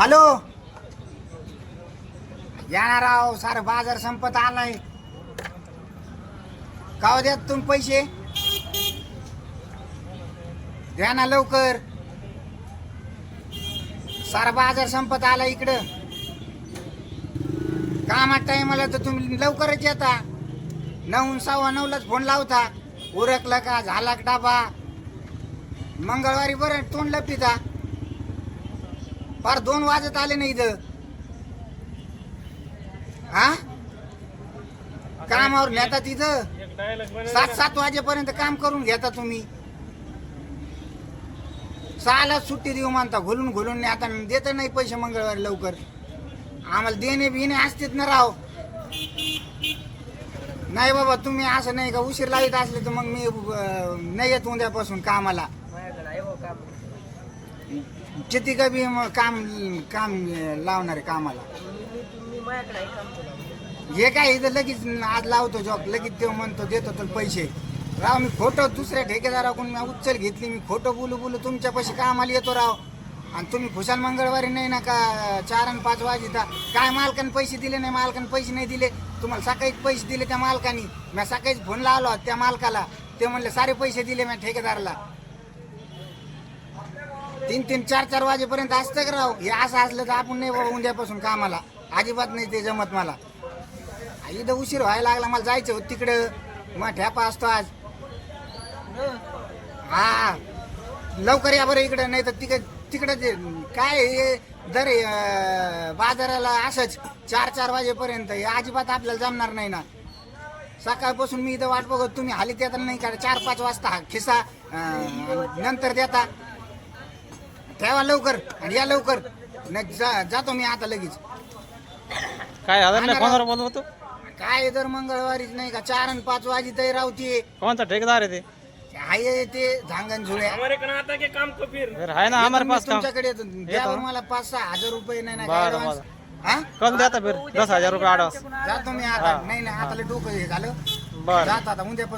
Hello? येणार राव सार बाजार संपत आलाय. काव द्यात तुम्ही पैसे? द्या ना लवकर. सारा बाजार संपत आला इकडं. कामात टायमाला तर तुम्ही लवकरच येता. नऊ सव्वा नऊलाच फोन लावता. उरकलं का झाला का डाबा? मंगळवारी बरं तोंड लपिता. फार दोन वाजत आले ना इथं. हा? कामावर नेता तिथं? सात सात वाजेपर्यंत काम करून घेता तुम्ही. सहाला सुट्टी देऊ म्हणता घोलून घोलून आता देत नाही पैसे मंगळवारी लवकर. आम्हाला देणे बिणे असतेच ना राव. नाही बाबा तुम्ही असं नाही का उशीर लावित असले तर मग मी नाही येत उद्यापासून कामाला. किती का बी मग काम काम लावणार आहे कामाला. हे काय इथं लगेच आज लावतो जॉब लगेच तो म्हणतो देतो तर पैसे. राव मी खोटं दुसऱ्या ठेकेदाराकडून मी उचल घेतली मी खोटं बोलू बोलू तुमच्यापाशी कामाला येतो राव. आणि तुम्ही खुशाल मंगळवारी नाही ना का चार आणि पाच वाजता काय मालकाने पैसे दिले नाही मालकाने पैसे नाही दिले. तुम्हाला सकाळीच पैसे दिले त्या मालकानी. मी सकाळीच फोन लावला त्या मालकाला. ते म्हणले सारे पैसे दिले मी ठेकेदाराला. तीन तीन चार चार वाजेपर्यंत असतं का राव? हे असं असलं तर आपण नाही बाबा उद्यापासून कामाला. अजिबात नाही ते जमत मला. इथं उशीर व्हायला लागला मला जायचं होतं तिकडं. मग ठ्यापा असतो आज. हा. लवकर या बरं इकडं नाही तर तिकडे तिकडं ते काय हे? दर बाजाराला असंच चार चार वाजेपर्यंत. हे अजिबात आपल्याला जमणार नाही ना. सकाळपासून मी इथं वाट बघत तुम्ही हाली देता नाही का? चार पाच वाजता हा खिसा नंतर देता. ठेवा लवकर आणि या लवकर. नाही जा- जातो मी आता लगेच. काय नाही. कोणावर होतो? काय दर मंगळवारीच नाही का? चार आणि पाच वाजी तरी रावते. कोणता ठेकेदार आहे ते? आहे ते झांगण झुळ्या हमारे कना आता के काम को फिर फिर आहे ना हमारे पास काम. तुमच्याकडे येतो? मला पाच सहा हजार रुपये नाही ना बरं, advance? हा? कल देता फिर. दस हजार रुपये आडवास जातो मी आता. नाही नाही आता लय डोकं हे झालं. बरं. जातो आता उद्यापासून.